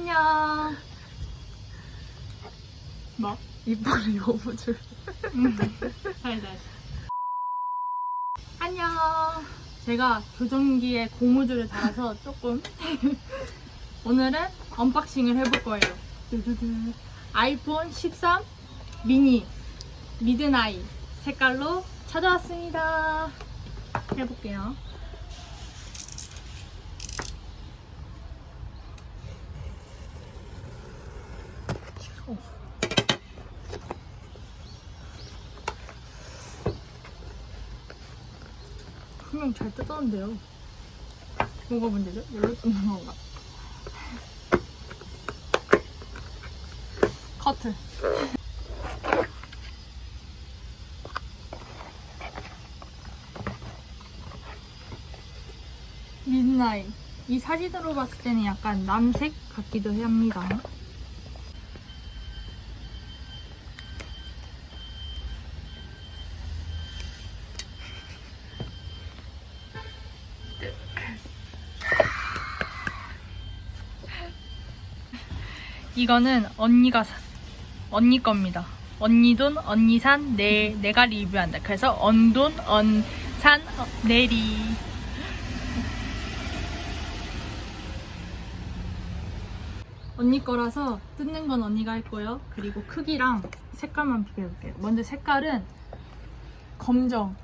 안녕. 뭐? 이빨이 여무줄. 다시 다시. 안녕. 제가 교정기에 고무줄을 달아서 조금 오늘은 언박싱을 해볼 거예요. 두두두. 아이폰 13 미니 미드나잇 색깔로 찾아왔습니다. 해볼게요. 어. 분명 잘 뜯었는데요. 뭐가 문제죠? 열로 뜯는 건가? 커트. midnight. 이 사진으로 봤을 때는 약간 남색 같기도 합니다. 이거는 언니가 사, 언니 겁니다. 언니 돈, 언니 산, 내, 내가 리뷰한다. 그래서 언돈, 언 산, 어, 내리. 언니 거라서 뜯는 건 언니가 할 거예요. 그리고 크기랑 색깔만 비교해볼게요. 먼저 색깔은 검정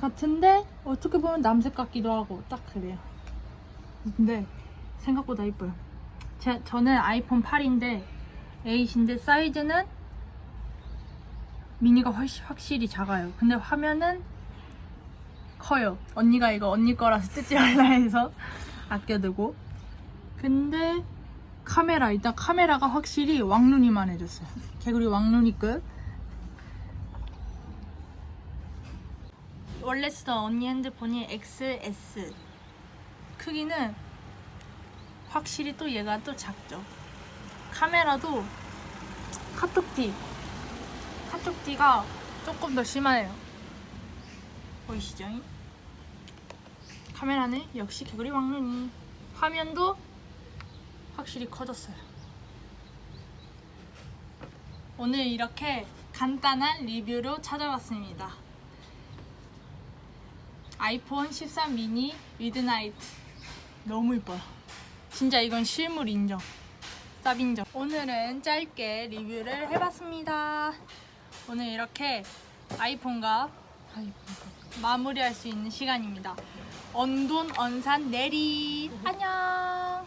같은데 어떻게 보면 남색 같기도 하고 딱 그래요. 근데 생각보다 이뻐요. 제, 저는 아이폰 8인데 8인데 사이즈는 미니가 훨씬 확실히 작아요. 근데 화면은 커요. 언니가 이거 언니 거라서 뜯지 말라 해서 아껴두고. 근데 카메라 일단 카메라가 확실히 왕눈이만 해줬어요. 개구리 왕눈이급. 원래 쓰던 언니 핸드폰이 XS. 크기는 확실히 또 얘가 또 작죠. 카메라도 카톡티. 카톡티가 조금 더 심하네요. 보이시죠? 카메라는 역시 개구리 왕눈이. 화면도 확실히 커졌어요. 오늘 이렇게 간단한 리뷰로 찾아봤습니다. 아이폰 13 미니 미드나이트 너무 이뻐요. 진짜 이건 실물 인정. 쌉 인정. 오늘은 짧게 리뷰를 해봤습니다. 오늘 이렇게 아이폰과 마무리할 수 있는 시간입니다. 언돈 언산 내리 안녕.